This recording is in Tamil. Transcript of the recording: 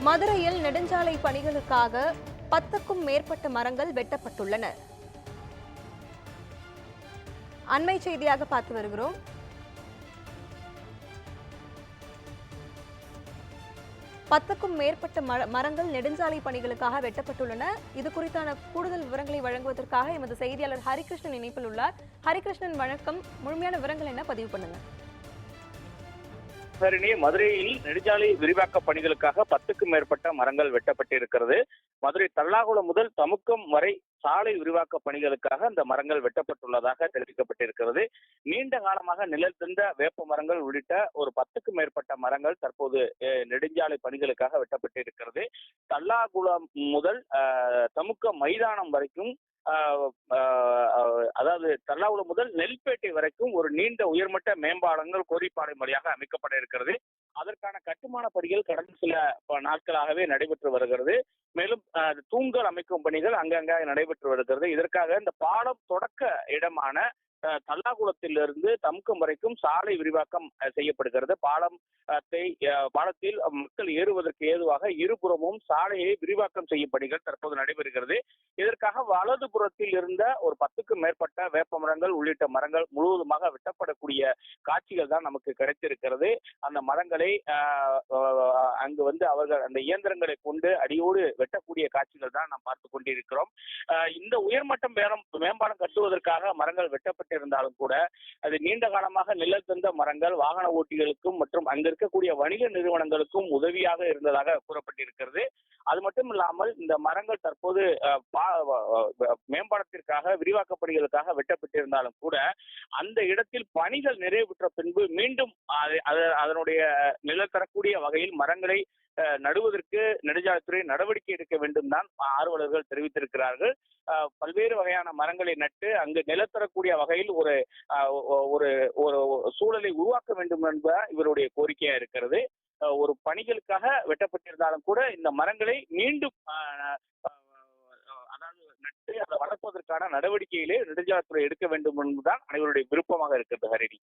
மதுரையில் நெடுஞ்சாலை பணிகளுக்காக பத்துக்கும் மேற்பட்ட மரங்கள் வெட்டப்பட்டுள்ளன. அண்மை செய்தியாக பார்த்து வருகிறோம். பத்துக்கும் மேற்பட்ட மர- மரங்கள் நெடுஞ்சாலை பணிகளுக்காக வெட்டப்பட்டுள்ளன. இது குறித்தான கூடுதல் விவரங்களை வழங்குவதற்காக எமது செய்தியாளர் ஹரிகிருஷ்ணன் இணைப்பில் உள்ளார். ஹரிகிருஷ்ணன் வணக்கம். முழுமையான விவரங்கள் என்ன? பதிவு பண்ணுங்க. ஹரிணி மதுரையில் நெடுஞ்சாலை விரிவாக்க பணிகளுக்காக பத்துக்கும் மேற்பட்ட மரங்கள் வெட்டப்பட்டிருக்கிறது. மதுரை தல்லாகுளம் முதல் தமுக்கம் வரை சாலை விரிவாக்க பணிகளுக்காக அந்த மரங்கள் வெட்டப்பட்டுள்ளதாக தெரிவிக்கப்பட்டிருக்கிறது. காலமாக நிழல் வேப்ப மரங்கள் உள்ளிட்ட ஒரு பத்துக்கும் மேற்பட்ட மரங்கள் தற்போது நெடுஞ்சாலை பணிகளுக்காக வெட்டப்பட்டிருக்கிறது. தல்லாகுளம் முதல் தமுக்க மைதானம் வரைக்கும் அதாவது தல்லாகுளம் முதல் நெல்பேட்டை வரைக்கும் ஒரு நீண்ட உயர்மட்ட மேம்பாலங்கள் கோரிப்பாறை வழியாக அமைக்கப்பட இருக்கிறது அதற்கான கட்டுமான பணிகள் கடந்த சில நாட்களாகவே நடைபெற்று வருகிறது. மேலும் தூண்கள் அமைக்கும் பணிகள் அங்கங்க நடைபெற்று வருகிறது. இதற்காக இந்த பாலம் தொடக்க இடமான தல்லாகுளத்திலிருந்து தமுக்கம் வரைக்கும் சாலை விரிவாக்கம் செய்யப்படுகிறது. பாலம் பாலத்தில் மக்கள் ஏறுவதற்கு ஏதுவாக இருபுறமும் சாலையை விரிவாக்கம் செய்யும் பணிகள் தற்போது நடைபெறுகிறது. இதற்காக வலதுபுறத்தில் இருந்த ஒரு பத்துக்கும் மேற்பட்ட வேப்ப மரங்கள் உள்ளிட்ட மரங்கள் முழுவதுமாக வெட்டப்படக்கூடிய காட்சிகள் தான் நமக்கு கிடைத்திருக்கிறது. அந்த மரங்களை ஆஹ், அங்கு வந்து அவர்கள் அந்த இயந்திரங்களை கொண்டு அடியோடு வெட்டக்கூடிய காட்சிகள் தான் நாம் பார்த்து கொண்டிருக்கிறோம். இந்த உயர்மட்டம் மேம்பாலம் கட்டுவதற்காக மரங்கள் வெட்டப்பட்டு இருந்தாலும் கூட அது நீண்ட காலமாக நிழல் தந்த மரங்கள் வாகன ஓட்டிகளுக்கும் மற்றும் அங்க இருக்கக்கூடிய வணிக நிறுவனங்களுக்கும் உதவியாக இருந்ததாக கூறப்பட்டிருக்கிறது. அது மட்டும் இல்லாமல் இந்த மரங்கள் தற்போது மேம்பாலத்திற்காக விரிவாக்க பணிகளுக்காக வெட்டப்பட்டிருந்தாலும் கூட அந்த இடத்தில் பணிகள் நிறைவுற்ற பின்பு மீண்டும் அதனுடைய நிழல் தரக்கூடிய வகையில் மரங்களை அஹ், நடுவதற்கு நெடுஞ்சாலைத்துறை நடவடிக்கை எடுக்க வேண்டும் தான் ஆர்வலர்கள் தெரிவித்திருக்கிறார்கள். அஹ், பல்வேறு வகையான மரங்களை நட்டு அங்கு நிலத்தரக்கூடிய வகையில் ஒரு அஹ், ஒரு ஒரு சூழலை உருவாக்க வேண்டும் என்ப இவருடைய கோரிக்கையா இருக்கிறது. ஒரு பணிகளுக்காக வெட்டப்பட்டிருந்தாலும் கூட இந்த மரங்களை மீண்டும் அஹ், அதாவது நட்டு அதை வளர்ப்பதற்கான நடவடிக்கையிலே நெடுஞ்சாலைத்துறை எடுக்க வேண்டும் என்பதுதான் அனைவருடைய விருப்பமாக இருக்கிறது ஹரிணி.